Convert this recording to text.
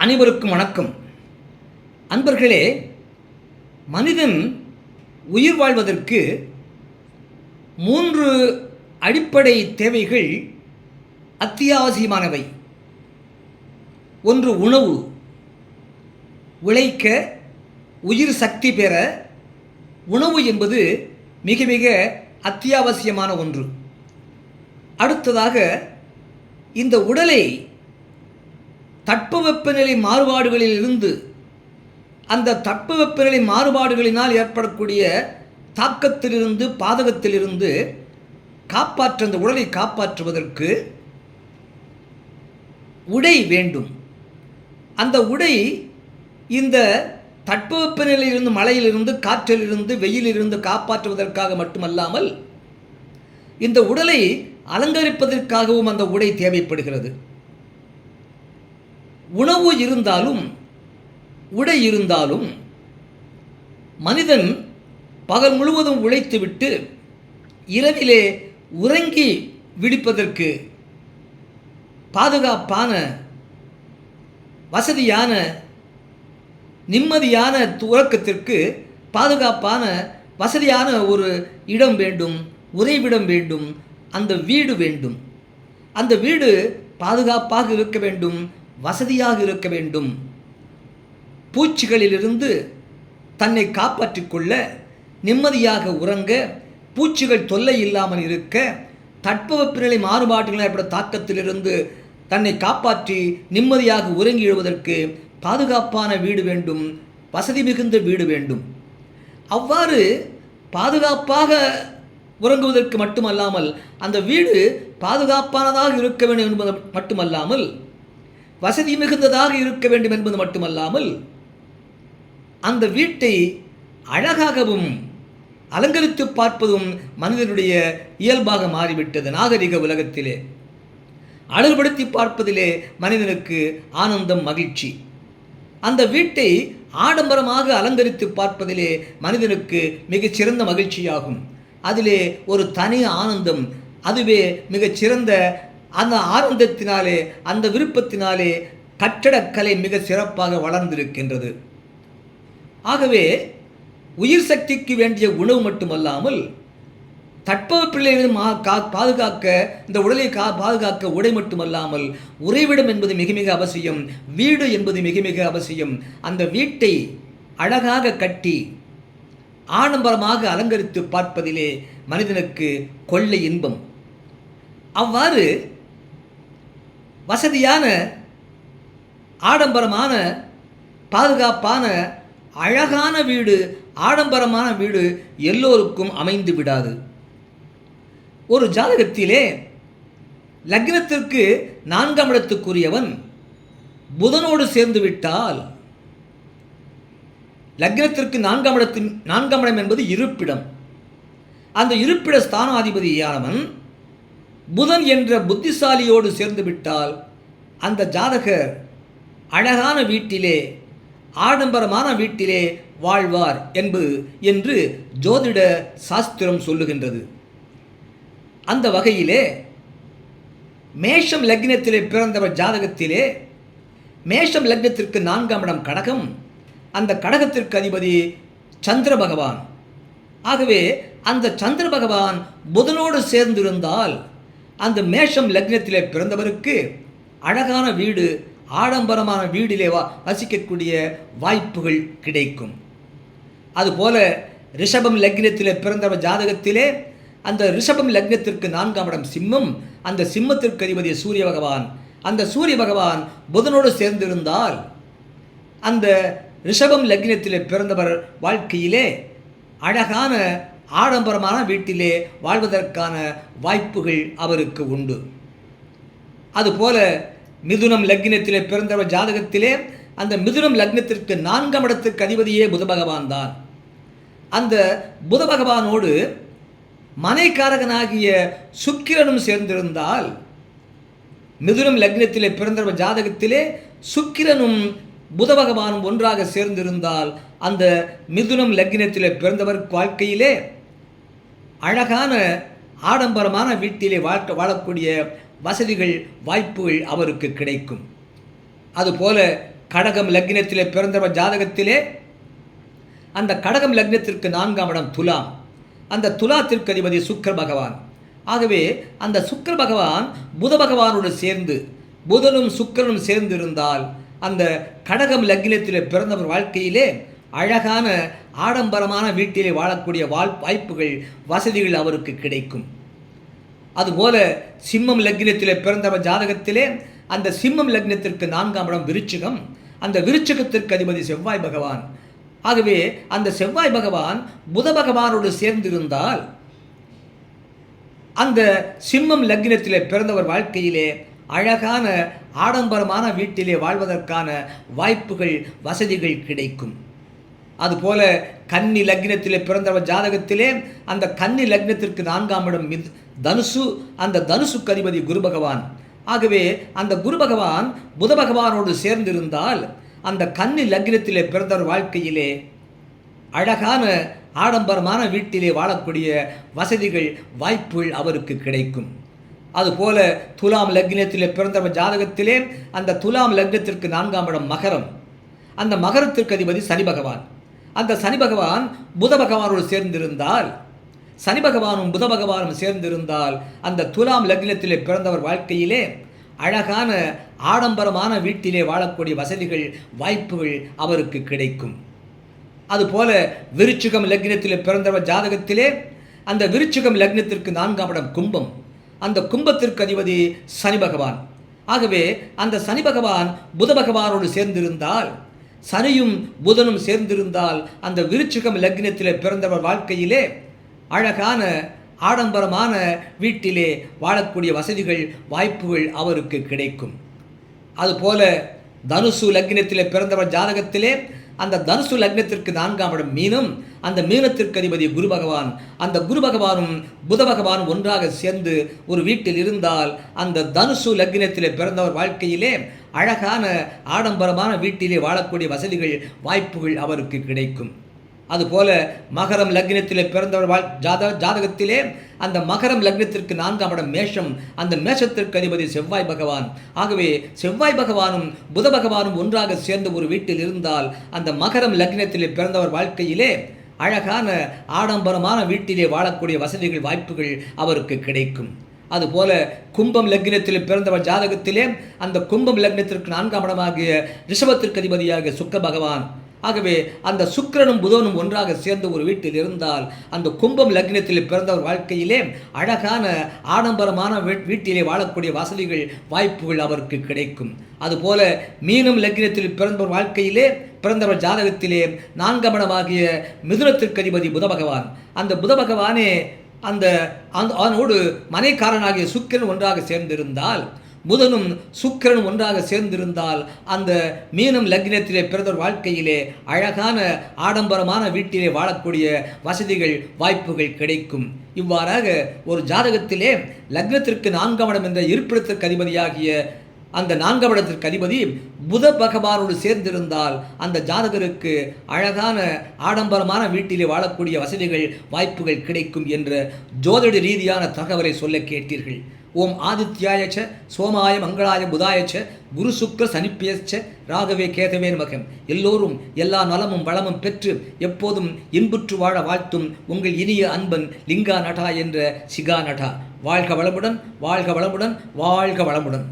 அனைவருக்கும் வணக்கம். அன்பர்களே மனிதன் உயிர் வாழ்வதற்கு மூன்று அடிப்படை தேவைகள் அத்தியாவசியமானவை. ஒன்று உணவு. உழைக்க உயிர் சக்தி பெற உணவு என்பது மிக மிக அத்தியாவசியமான ஒன்று. அடுத்ததாக இந்த உடலை தட்பவெப்பநிலை மாறுபாடுகளில் இருந்து அந்த தட்பவெப்பநிலை மாறுபாடுகளினால் ஏற்படக்கூடிய தாக்கத்திலிருந்து பாதகத்திலிருந்து காப்பாற்ற அந்த உடலை காப்பாற்றுவதற்கு உடை வேண்டும். அந்த உடை இந்த தட்பவெப்பநிலையிலிருந்து மழையிலிருந்து காற்றிலிருந்து வெயிலிலிருந்து காப்பாற்றுவதற்காக மட்டுமல்லாமல் இந்த உடலை அலங்கரிப்பதற்காகவும் அந்த உடை தேவைப்படுகிறது. உணவு இருந்தாலும் உடை இருந்தாலும் மனிதன் பகல் முழுவதும் உழைத்துவிட்டு இரவிலே உறங்கி விடுப்பதற்கு பாதுகாப்பான வசதியான நிம்மதியான உறக்கத்திற்கு பாதுகாப்பான வசதியான ஒரு இடம் வேண்டும் உறைவிடம் வேண்டும் அந்த வீடு வேண்டும். அந்த வீடு பாதுகாப்பாக இருக்க வேண்டும் வசதியாக இருக்க வேண்டும். பூச்சிகளிலிருந்து தன்னை காப்பாற்றிக் கொள்ள நிம்மதியாக உறங்க பூச்சிகள் தொல்லை இல்லாமல் இருக்க தட்பவெப்பநிலை மாறுபாடுகள் ஏற்பட தாக்கத்திலிருந்து தன்னை காப்பாற்றி நிம்மதியாக உறங்கி எழுவதற்கு பாதுகாப்பான வீடு வேண்டும் வசதி மிகுந்த வீடு வேண்டும். அவ்வாறு பாதுகாப்பாக உறங்குவதற்கு மட்டுமல்லாமல் அந்த வீடு பாதுகாப்பானதாக இருக்க வேண்டும் என்பது மட்டுமல்லாமல் வசதி மிகுந்ததாக இருக்க வேண்டும் என்பது மட்டுமல்லாமல் அந்த வீட்டை அழகாகவும் அலங்கரித்து பார்ப்பதும் மனிதனுடைய இயல்பாக மாறிவிட்டது. நாகரிக உலகத்திலே அழகுபடுத்தி பார்ப்பதிலே மனிதனுக்கு ஆனந்தம் மகிழ்ச்சி. அந்த வீட்டை ஆடம்பரமாக அலங்கரித்து பார்ப்பதிலே மனிதனுக்கு மிகச்சிறந்த மகிழ்ச்சியாகும். அதிலே ஒரு தனி ஆனந்தம் அதுவே மிகச்சிறந்த அந்த ஆனந்தத்தினாலே அந்த விருப்பத்தினாலே கட்டடக்கலை மிக சிறப்பாக வளர்ந்திருக்கின்றது. ஆகவே உயிர் சக்திக்கு வேண்டிய உணவு மட்டுமல்லாமல் தட்பவெப்பநிலையிலிருந்து மா கா பாதுகாக்க இந்த உடலை கா பாதுகாக்க உடை மட்டுமல்லாமல் உறைவிடம் என்பது மிக மிக அவசியம் வீடு என்பது மிக மிக அவசியம். அந்த வீட்டை அழகாக கட்டி ஆடம்பரமாக அலங்கரித்து பார்ப்பதிலே மனிதனுக்கு கொள்ளை இன்பம். அவ்வாறு வசதியான ஆடம்பரமான பாதுகாப்பான அழகான வீடு ஆடம்பரமான வீடு எல்லோருக்கும் அமைந்து விடாது. ஒரு ஜாதகத்திலே லக்னத்திற்கு நான்காம் இடத்துக்குரியவன் புதனோடு சேர்ந்து விட்டால் லக்னத்திற்கு நான்காம் இடத்தின் நான்காம் இடம் என்பது இருப்பிடம். அந்த இருப்பிட ஸ்தானாதிபதியானவன் புதன் என்ற புத்திசாலியோடு சேர்ந்து விட்டால் அந்த ஜாதகர் அழகான வீட்டிலே ஆடம்பரமான வீட்டிலே வாழ்வார் என்பது என்று ஜோதிட சாஸ்திரம் சொல்லுகின்றது. அந்த வகையிலே மேஷம் லக்னத்திலே பிறந்தவர் ஜாதகத்திலே மேஷம் லக்னத்திற்கு நான்காம் இடம் கடகம் அந்த கடகத்திற்கு அதிபதி சந்திர பகவான். ஆகவே அந்த சந்திர பகவான் புதனோடு சேர்ந்திருந்தால் அந்த மேஷம் லக்னத்திலே பிறந்தவருக்கு அழகான வீடு ஆடம்பரமான வீடிலே வா வசிக்கக்கூடிய வாய்ப்புகள் கிடைக்கும். அதுபோல ரிஷபம் லக்னத்திலே பிறந்தவர் ஜாதகத்திலே அந்த ரிஷபம் லக்னத்திற்கு நான்காம் இடம் சிம்மம் அந்த சிம்மத்திற்கு அதிபதி சூரிய பகவான். அந்த சூரிய பகவான் புதனோடு சேர்ந்திருந்தால் அந்த ரிஷபம் லக்னத்திலே பிறந்தவர் வாழ்க்கையிலே அழகான ஆடம்பரமான வீட்டிலே வாழ்வதற்கான வாய்ப்புகள் அவருக்கு உண்டு. அதுபோல மிதுனம் லக்னத்திலே பிறந்தவர் ஜாதகத்திலே அந்த மிதுனம் லக்னத்திற்கு நான்காம் இடத்திற்கு அதிபதியே புத பகவான் தான். அந்த புத பகவானோடு மனைக்காரகனாகிய சுக்கிரனும் சேர்ந்திருந்தால் மிதுனம் லக்னத்திலே பிறந்தவர் ஜாதகத்திலே சுக்கிரனும் புத பகவானும் ஒன்றாக சேர்ந்திருந்தால் அந்த மிதுனம் லக்னத்திலே பிறந்தவர் வாழ்க்கையிலே அழகான ஆடம்பரமான வீட்டிலே வாழ்க்க வாழக்கூடிய வசதிகள் வாய்ப்புகள் அவருக்கு கிடைக்கும். அதுபோல கடகம் லக்னத்திலே பிறந்தவர் ஜாதகத்திலே அந்த கடகம் லக்னத்திற்கு நான்காம் இடம் துலாம். அந்த துலாத்திற்கு அதிபதி சுக்கர பகவான். ஆகவே அந்த சுக்கர பகவான் புத பகவானோடு சேர்ந்து புதனும் சுக்கரனும் சேர்ந்து இருந்தால் அந்த கடகம் லக்னத்திலே பிறந்தவர் வாழ்க்கையிலே அழகான ஆடம்பரமான வீட்டிலே வாழக்கூடிய வாழ் வாய்ப்புகள் வசதிகள் அவருக்கு கிடைக்கும். அதுபோல சிம்மம் லக்னத்திலே பிறந்தவர் ஜாதகத்திலே அந்த சிம்மம் லக்னத்திற்கு நான்காம் இடம் விருச்சிகம். அந்த விருச்சகத்திற்கு அதிபதி செவ்வாய் பகவான். ஆகவே அந்த செவ்வாய் பகவான் புத பகவானோடு சேர்ந்திருந்தால் அந்த சிம்மம் லக்னத்திலே பிறந்தவர் வாழ்க்கையிலே அழகான ஆடம்பரமான வீட்டிலே வாழ்வதற்கான வாய்ப்புகள் வசதிகள் கிடைக்கும். அதுபோல கன்னி லக்னத்திலே பிறந்தவர் ஜாதகத்திலே அந்த கன்னி லக்னத்திற்கு நான்காம் இடம் தனுசு அந்த தனுசுக்கு அதிபதி குரு பகவான். ஆகவே அந்த குரு பகவான் புத பகவானோடு சேர்ந்திருந்தால் அந்த கன்னி லக்னத்திலே பிறந்தவர் வாழ்க்கையிலே அழகான ஆடம்பரமான வீட்டிலே வாழக்கூடிய வசதிகள் வாய்ப்புகள் அவருக்கு கிடைக்கும். அதுபோல துலாம் லக்னத்திலே பிறந்தவர் ஜாதகத்திலே அந்த துலாம் லக்னத்திற்கு நான்காம் இடம் மகரம். அந்த மகரத்திற்கு அதிபதி சனி பகவான். அந்த சனி பகவான் புத பகவானோடு சேர்ந்திருந்தால் சனி பகவானும் புத பகவானும் சேர்ந்திருந்தால் அந்த துலாம் லக்னத்திலே பிறந்தவர் வாழ்க்கையிலே அழகான ஆடம்பரமான வீட்டிலே வாழக்கூடிய வசதிகள் வாய்ப்புகள் அவருக்கு கிடைக்கும். அதுபோல விருச்சிகம் லக்னத்தில் பிறந்தவர் ஜாதகத்திலே அந்த விருச்சிகம் லக்னத்திற்கு நான்காம் இடம் கும்பம். அந்த கும்பத்திற்கு அதிபதி சனி பகவான். ஆகவே அந்த சனி பகவான் புத பகவானோடு சேர்ந்திருந்தால் சனியும் புதனும் சேர்ந்திருந்தால் அந்த விருச்சிகம் லக்னத்தில் பிறந்தவர் வாழ்க்கையிலே அழகான ஆடம்பரமான வீட்டிலே வாழக்கூடிய வசதிகள் வாய்ப்புகள் அவருக்கு கிடைக்கும். அதுபோல தனுசு லக்னத்தில் பிறந்தவர் ஜாதகத்திலே அந்த தனுசு லக்னத்திற்கு நான்காம் இடம் மீனும். அந்த மீனத்திற்கு அதிபதி குரு பகவான். அந்த குரு பகவானும் புத பகவானும் ஒன்றாக சேர்ந்து ஒரு வீட்டில் இருந்தால் அந்த தனுசு லக்னத்திலே பிறந்தவர் வாழ்க்கையிலே அழகான ஆடம்பரமான வீட்டிலே வாழக்கூடிய வசதிகள் வாய்ப்புகள் அவருக்கு கிடைக்கும். அதுபோல மகரம் லக்னத்திலே பிறந்தவர் வாழ் ஜாத ஜாதகத்திலே அந்த மகரம் லக்னத்திற்கு நான்காம் இடம் மேஷம். அந்த மேஷத்திற்கு அதிபதி செவ்வாய் பகவான். ஆகவே செவ்வாய் பகவானும் புத பகவானும் ஒன்றாக சேர்ந்து ஒரு வீட்டில் இருந்தால் அந்த மகரம் லக்னத்திலே பிறந்தவர் வாழ்க்கையிலே அழகான ஆடம்பரமான வீட்டிலே வாழக்கூடிய வசதிகள் வாய்ப்புகள் அவருக்கு கிடைக்கும். அதுபோல கும்பம் லக்னத்தில் பிறந்தவர் ஜாதகத்திலே அந்த கும்பம் லக்னத்திற்கு நான்காம் இடமாகிய ரிஷபத்திற்கு அதிபதியாக சுக்க பகவான் ஆகவே அந்த சுக்கிரனும் புதனும் ஒன்றாக சேர்ந்த ஒரு வீட்டில் இருந்தால் அந்த கும்பம் லக்னத்தில் பிறந்தவர் வாழ்க்கையிலே அழகான ஆடம்பரமான வீட்டிலே வாழக்கூடிய வசதிகள் வாய்ப்புகள் அவருக்கு கிடைக்கும். அதுபோல மீனம் லக்னத்தில் பிறந்தவர் வாழ்க்கையிலே பிறந்தவர் ஜாதகத்திலே நான்கமனமாகிய மிதுனத்திற்கு அதிபதி புத பகவான். அந்த புத பகவானே அந்த அந்த அவனோடு மனைக்காரனாகிய சுக்கிரன் ஒன்றாக சேர்ந்திருந்தால் புதனும் சுக்கிரனும் ஒன்றாக சேர்ந்திருந்தால் அந்த மீனம் லக்னத்திலே பிறந்தவர் வாழ்க்கையிலே அழகான ஆடம்பரமான வீட்டிலே வாழக்கூடிய வசதிகள் வாய்ப்புகள் கிடைக்கும். இவ்வாறாக ஒரு ஜாதகத்திலே லக்னத்திற்கு நான்காம் இடம் என்ற இருப்பிடத்திற்கு அதிபதியாகிய அந்த நான்காம் இடத்திற்கு அதிபதி புத பகவானோடு சேர்ந்திருந்தால் அந்த ஜாதகருக்கு அழகான ஆடம்பரமான வீட்டிலே வாழக்கூடிய வசதிகள் வாய்ப்புகள் கிடைக்கும் என்ற ஜோதிட ரீதியான தகவலை சொல்ல கேட்டீர்கள். ஓம் ஆதித்யாய ச சோமாய மங்களாய புதாய ச குரு சுக்கர சனிப்பியச்ச ராகவே கேதவே நமகம். எல்லோரும் எல்லா நலமும் வளமும் பெற்று எப்போதும் இன்புற்று வாழ வாழ்த்தும் உங்கள் இனிய அன்பன் லிங்கா நட்டா என்ற சிகா நட்டா. வாழ்க வளமுடன் வாழ்க வளமுடன் வாழ்க வளமுடன்.